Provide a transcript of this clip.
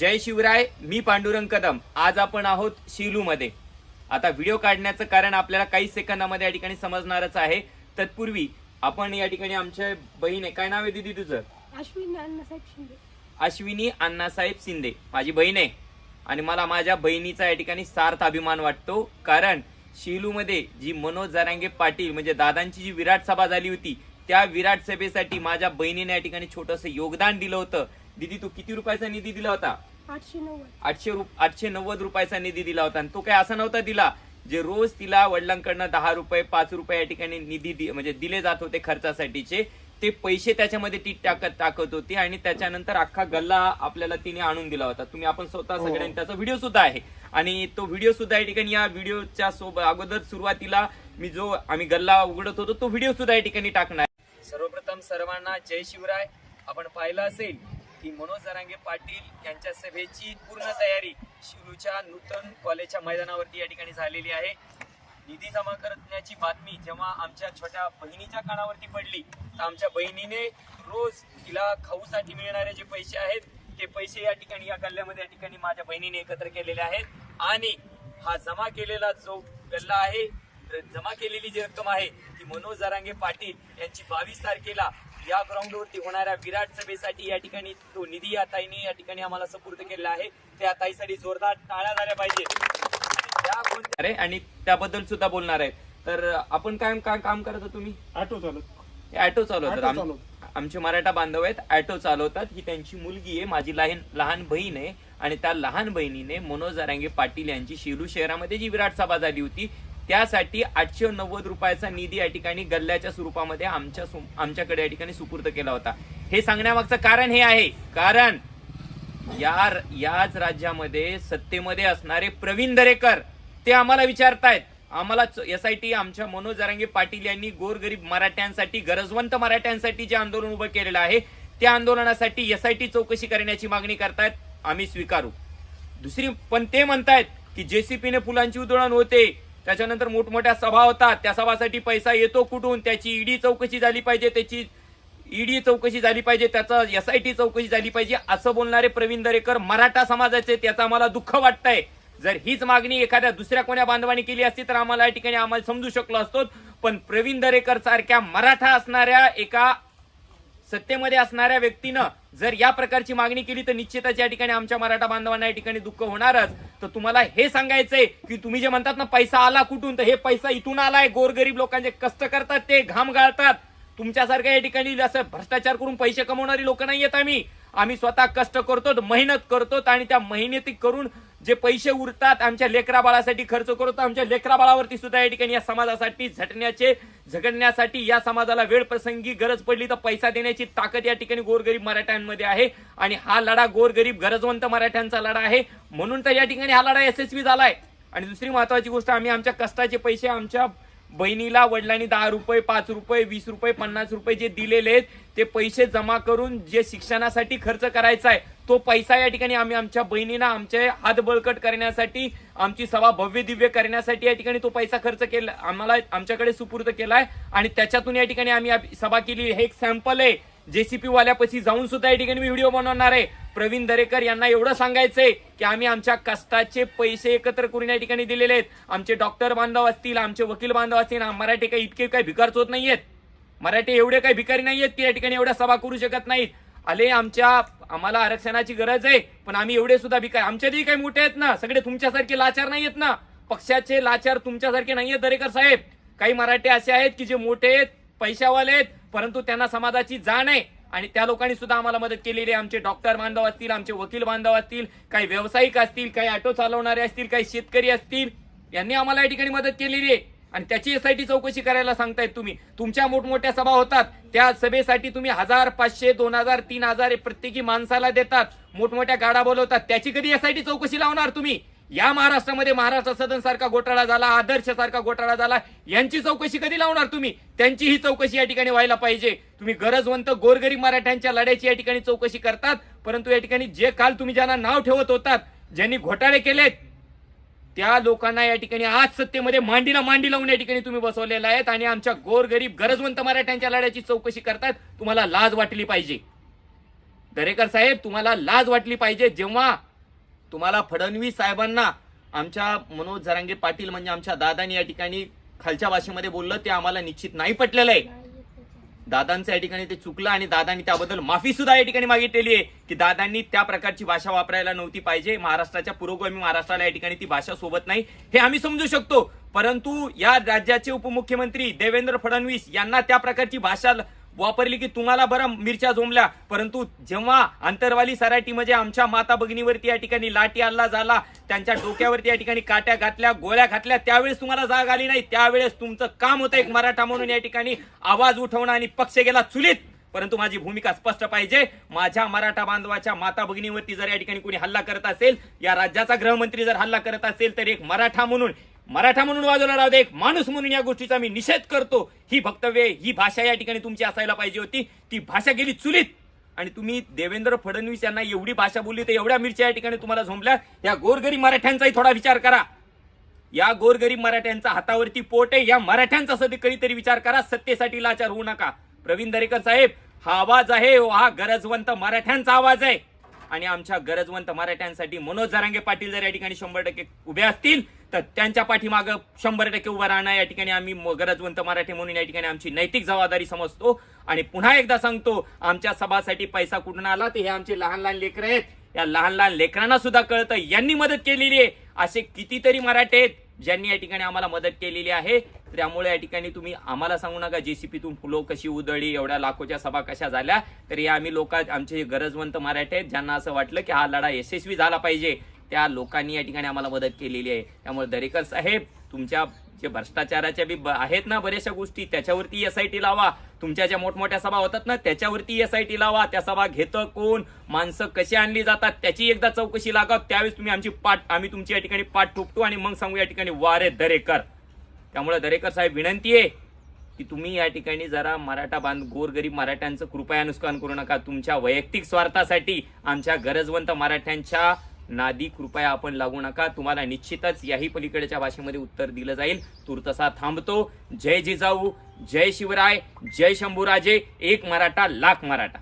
जय शिवराय मी पांडुरंग कदम. आज आपण आहोत शिलूमध्ये. आता व्हिडिओ काढण्याचं कारण आपल्याला काही सेकंदामध्ये या ठिकाणी समजणारच आहे. तत्पूर्वी आपण या ठिकाणी आमच्या बहीण आहे. काय नाव आहे दिदी तुझं? अश्विन अण्णासाहेब शिंदे. अश्विनी अण्णासाहेब शिंदे. माझी बहीण आहे. आणि मला माझ्या बहिणीचा या ठिकाणी सार्थ अभिमान वाटतो. कारण शिलूमध्ये जी मनोज जरांगे पाटील म्हणजे दादांची जी विराट सभा झाली होती त्या विराट सभेसाठी माझ्या बहिणीने या ठिकाणी छोटस योगदान दिलं होतं. दिदी तू किती रुपयाचा निधी दिला होता? आठशे नव्वद. आठशे नव्वद रुपयाचा निधी दिला होता. आणि तो काय असा नव्हता दिला? जे रोज तिला वडिलांकडनं दहा रुपये पाच रुपये या ठिकाणी निधी दि- म्हणजे दिले जात होते खर्चासाठीचे. ते पैसे त्याच्यामध्ये ती टाकत टाकत होती आणि त्याच्यानंतर अख्खा गल्ला आपल्याला तिने आणून दिला होता. तुम्ही आपण स्वतः सगळ्यांनी त्याचा व्हिडिओ सुद्धा आहे. आणि तो व्हिडिओ सुद्धा या ठिकाणी या व्हिडिओच्या सोबत अगोदर सुरुवातीला मी जो आम्ही गल्ला उघडत होतो तो व्हिडिओ सुद्धा या ठिकाणी टाकणार सर्वप्रथम सर्वांना जय शिवराय. आपण पाहिलं असेल की मनोज जरांगे पाटील यांच्या सभेची पूर्ण तयारी शिरूच्या नूतन कॉलेजच्या मैदानावरती या ठिकाणी झालेली आहे. निधी जमा करण्याची बातमी जेव्हा आमच्या छोट्या बहिणीच्या कानावरती पडली तर आमच्या बहिणीने रोज तिला खाऊसाठी मिळणारे जे पैसे आहेत ते पैसे या ठिकाणी या गल्ल्यामध्ये या ठिकाणी माझ्या बहिणीने एकत्र केलेले आहेत. आणि हा जमा केलेला जो गल्ला आहे तर जमा केलेली जी रक्कम आहे ती मनोज जरांगे पाटील यांची बावीस तारखेला या ग्राउंडवरती होणाऱ्या विराट सभेसाठी या ठिकाणी तो निधी या ताईने या ठिकाणी आम्हाला सुपूर्द केलेला आहे. त्या ताईसाठी जोरदार टाळ्या झाल्या पाहिजे अरे आणि त्याबद्दल सुद्धा बोलणार आहे. तर आपण काय काय काम करत होतो तुम्ही? ऑटो चालत ऑटो चालवतात. आमचे मराठा बांधव आहेत ऑटो चालवतात. ही त्यांची मुलगी आहे माझी लहान लहान बहीण आहे. आणि त्या लहान बहिणीने मनोज जारांगे पाटील यांची शिरू शहरामध्ये जी विराट सभा झाली होती त्यासाठी आठशे नव्वद रुपयाचा निधी या ठिकाणी गल्ल्याच्या स्वरूपामध्ये आमच्या सु- आमच्याकडे या ठिकाणी सुपूर्द केला होता. हे सांगण्यामागचं कारण हे आहे. कारण या याच राज्यामध्ये सत्तेमध्ये असणारे प्रवीण दरेकर ते आम्हाला विचारतायत. आम्हाला एस आय टी आमच्या मनोज जरांगे पाटील यांनी गोरगरीब मराठ्यांसाठी गरजवंत मराठ्यांसाठी जे आंदोलन उभं केलेलं आहे त्या आंदोलनासाठी एस आय टी चौकशी करण्याची मागणी करतायत. आम्ही स्वीकारू. दुसरी पण ते म्हणतायत की जेसीपीने फुलांची उधळण होते. त्याच्यानंतर मोठमोठ्या सभा होतात. त्या सभासाठी पैसा येतो कुठून? त्याची ईडी चौकशी झाली पाहिजे त्याची ईडी चौकशी झाली पाहिजे त्याचा एस आय टी चौकशी झाली पाहिजे असं बोलणारे प्रवीण दरेकर मराठा समाजाचे त्याचं आम्हाला दुःख वाटतंय. जर हीच मागणी एखाद्या दुसऱ्या कोण्या बांधवांनी केली असती तर आम्हाला या ठिकाणी आम्हाला समजू शकलो असतो. पण प्रवीण दरेकर सारख्या मराठा असणाऱ्या एका सत्तेमध्ये असणाऱ्या व्यक्तीनं जर या प्रकारची मागणी केली तर निश्चितच या ठिकाणी आमच्या मराठा बांधवांना या ठिकाणी दुःख होणारच. तर तुम्हाला हे सांगायचंय की तुम्ही जे म्हणतात ना पैसा आला कुठून तर हे पैसा इथून आलाय. गोरगरीब लोकांचे कष्ट करतात ते घाम गाळतात. तुमच्यासारख्या या ठिकाणी असं भ्रष्टाचार करून पैसे कमवणारी लोक नाही येत आम्ही. आम्ही स्वतः कष्ट करतो मेहनत करतो आणि त्या मेहनती करून जे पैसे उरतात आमच्या लेकरा बाळासाठी खर्च करतो आमच्या लेकरा बाळावरती सुद्धा या ठिकाणी या समाजासाठी झटण्याचे झगडण्यासाठी या समाजाला वेळ प्रसंगी गरज पडली तर पैसा देण्याची ताकद या ठिकाणी गोरगरीब मराठ्यांमध्ये आहे. आणि हा लढा गोरगरीब गरजवंत मराठ्यांचा लढा आहे. म्हणून तर या ठिकाणी हा लढा यशस्वी झालाय. आणि दुसरी महत्वाची गोष्ट आम्ही आमच्या कष्टाचे पैसे आमच्या बहिणीला वडिलांनी दहा रुपये पाच रुपये वीस रुपये पन्नास रुपये जे दिलेले आहेत ते पैसे जमा करून जे शिक्षणासाठी खर्च करायचा आहे तो पैसा या ठिकाणी आम्ही आमच्या बहिणींना आमचे हात बळकट करण्यासाठी आमची सभा भव्य दिव्य करण्यासाठी या ठिकाणी तो पैसा खर्च केला आम्हाला आमच्याकडे सुपूर्द केलाय. आणि त्याच्यातून या ठिकाणी आम्ही सभा केली. हे एक सॅम्पल आहे. जेसीपी वाल्यापाशी जाऊन सुद्धा या ठिकाणी मी व्हिडिओ बनवणार आहे. प्रवीण दरेकर यांना एवढं सांगायचंय की आम्ही आमच्या कष्टाचे पैसे एकत्र करून या ठिकाणी दिलेले आहेत. आमचे डॉक्टर बांधव असतील आमचे वकील बांधव असतील मराठी काही इतके काही भिकार होत नाहीयेत. मराठी एवढे काही भिकारी नाहीयेत की या ठिकाणी एवढ्या सभा करू शकत नाहीत. आले आमच्या आम्हाला आरक्षणाची गरज आहे पण आम्ही एवढे सुद्धा भिकार आमच्यातही काही मोठे आहेत ना सगळे तुमच्यासारखे लाचार नाहीयेत ना. पक्षाचे लाचार तुमच्यासारखे नाहीयेत दरेकर साहेब. काही मराठी असे आहेत की जे मोठे आहेत पैशावाले आहेत परंतु त्यांना समाजाची जाण आहे. आणि त्या लोकांनी सुद्धा आम्हाला मदत केलेली आहे. आमचे डॉक्टर बांधव असतील आमचे वकील बांधव असतील काही व्यावसायिक असतील काही ऑटो चालवणारे असतील काही शेतकरी असतील यांनी आम्हाला या ठिकाणी मदत केलेली आहे. आणि त्याची एसआयटी चौकशी करायला सांगतायत तुम्ही. तुमच्या मोठमोठ्या सभा होतात. त्या सभेसाठी तुम्ही हजार पाचशे दोन हजार तीन हजार प्रत्येकी माणसाला देतात. मोठमोठ्या गाडा बोलवतात. त्याची कधी एसआयटी चौकशी लावणार तुम्ही? या महाराष्ट्रामध्ये महाराष्ट्र सदन सारखा घोटाळा झाला आदर्श सारखा घोटाळा झाला. यांची चौकशी कधी लावणार तुम्ही? त्यांची ही चौकशी या ठिकाणी व्हायला पाहिजे. तुम्ही गरजवंत गोरगरीब मराठ्यांच्या लढ्याची या ठिकाणी चौकशी करतात परंतु या ठिकाणी जे काल तुम्ही ज्यांना नाव ठेवत होतात ज्यांनी घोटाळे केलेत त्या लोकांना या ठिकाणी आज सत्तेमध्ये मांडीला मांडी लावून या ठिकाणी तुम्ही बसवलेला आहेत आणि आमच्या गोरगरीब गरजवंत मराठ्यांच्या लढ्याची चौकशी करतात. तुम्हाला लाज वाटली पाहिजे. दरेकर साहेब तुम्हाला लाज वाटली पाहिजे. जेव्हा तुम्हाला फडणवीस साहेबांना आमच्या मनोज जरांगे पाटील म्हणजे आमच्या दादानी या ठिकाणी खालच्या भाषेमध्ये बोललं ते आम्हाला निश्चित नाही पटलेलं आहे. दादांचं या ठिकाणी ते चुकलं आणि दादांनी त्याबद्दल माफी सुद्धा या ठिकाणी मागितलेली आहे की दादांनी त्या प्रकारची भाषा वापरायला नव्हती पाहिजे. महाराष्ट्राच्या पुरोगामी महाराष्ट्राला या ठिकाणी ती भाषा सोबत नाही. हे आम्ही समजू शकतो. परंतु या राज्याचे उपमुख्यमंत्री देवेंद्र फडणवीस यांना त्या प्रकारची भाषा वापरली की तुम्हाला बरं मिरच्या जोमल्या. परंतु जेव्हा अंतरवाली सराटीमध्ये म्हणजे आमच्या माता भगिनीवरती या ठिकाणी लाठी हल्ला झाला त्यांच्या डोक्यावरती या ठिकाणी काट्या घातल्या गोळ्या घातल्या त्यावेळेस तुम्हाला जाग आली नाही. त्यावेळेस तुमचं काम होतं एक मराठा म्हणून या ठिकाणी आवाज उठवणं आणि पक्ष गेला चुलीत. परंतु माझी भूमिका स्पष्ट पाहिजे. माझ्या मराठा बांधवाच्या माता भगिनीवरती जर या ठिकाणी कोणी हल्ला करत असेल या राज्याचा गृहमंत्री जर हल्ला करत असेल तर एक मराठा म्हणून मराठा म्हणून बाजूला राहू दे एक माणूस म्हणून या गोष्टीचा मी निषेध करतो. ही भक्तव्य ही भाषा या ठिकाणी तुमची असायला पाहिजे होती. ती भाषा गेली चुलीत. आणि तुम्ही देवेंद्र फडणवीस यांना एवढी भाषा बोलली तर एवढ्या मिरच्या या ठिकाणी तुम्हाला झोंबल्या. या गोरगरीब मराठ्यांचाही थोडा विचार करा. या गोरगरीब मराठ्यांचा हातावरती पोट आहे. या मराठ्यांचा सध्या कधीतरी विचार करा. सत्तेसाठी लाचार होऊ नका. प्रवीण दरेकर साहेब हा आवाज आहे हा गरजवंत मराठ्यांचा आवाज आहे. आणि आमच्या गरजवंत मराठ्यांसाठी मनोज जरांगे पाटील जर या ठिकाणी शंभर टक्के उभे असतील तर त्यांच्या पाठीमागं शंभर टक्के उभं राहणं या ठिकाणी आम्ही म- गरजवंत मराठी म्हणून या ठिकाणी आमची नैतिक जबाबदारी समजतो. आणि पुन्हा एकदा सांगतो आमच्या सभासाठी पैसा कुठून आला? तर हे आमचे लहान लहान लेकर आहेत. या लहान लहान लेकरांना सुद्धा कळतं यांनी मदत केलेली आहे. असे कितीतरी मराठे आहेत ज्यांनी या ठिकाणी आम्हाला मदत केलेली आहे. त्यामुळे या ठिकाणी तुम्ही आम्हाला सांगू नका जेसीपीतून फुलं कशी उधळली एवढ्या लाखोच्या सभा कशा झाल्या तर या आम्ही लोक आमचे गरजवंत मराठे आहेत ज्यांना असं वाटलं की हा लढा यशस्वी झाला पाहिजे. त्या लोकांनी या ठिकाणी आम्हाला मदत केलेली आहे. त्यामुळे दरेकर साहेब तुमच्या जे भ्रष्टाचाराच्या बी ब- आहेत ना बऱ्याचशा गोष्टी त्याच्यावरती एस आय टी लावा. तुमच्या ज्या मोठमोठ्या सभा होतात ना त्याच्यावरती एस आय टी लावा. त्या सभा घेतं कोण? माणसं कशी आणली जातात? त्याची एकदा चौकशी लागाव त्यावेळेस तुम्ही आमची पाठ आम्ही तुमची या ठिकाणी पाठ ठोकतो आणि मग सांगू या ठिकाणी वारे दरेकर. त्यामुळे दरेकर साहेब विनंती आहे की तुम्ही या ठिकाणी जरा मराठा बांध गोरगरीब मराठ्यांचं कृपया नुकसान करू नका. तुमच्या वैयक्तिक स्वार्थासाठी आमच्या गरजवंत मराठ्यांच्या नादी कृपया आपण लागू नका. तुम्हाला निश्चितच याही पलीकडच्या भाषेमध्ये उत्तर दिलं जाईल. तूर्तसा थांबतो. जय जिजाऊ जय शिवराय जय शंभूराजे एक मराठा लाख मराठा.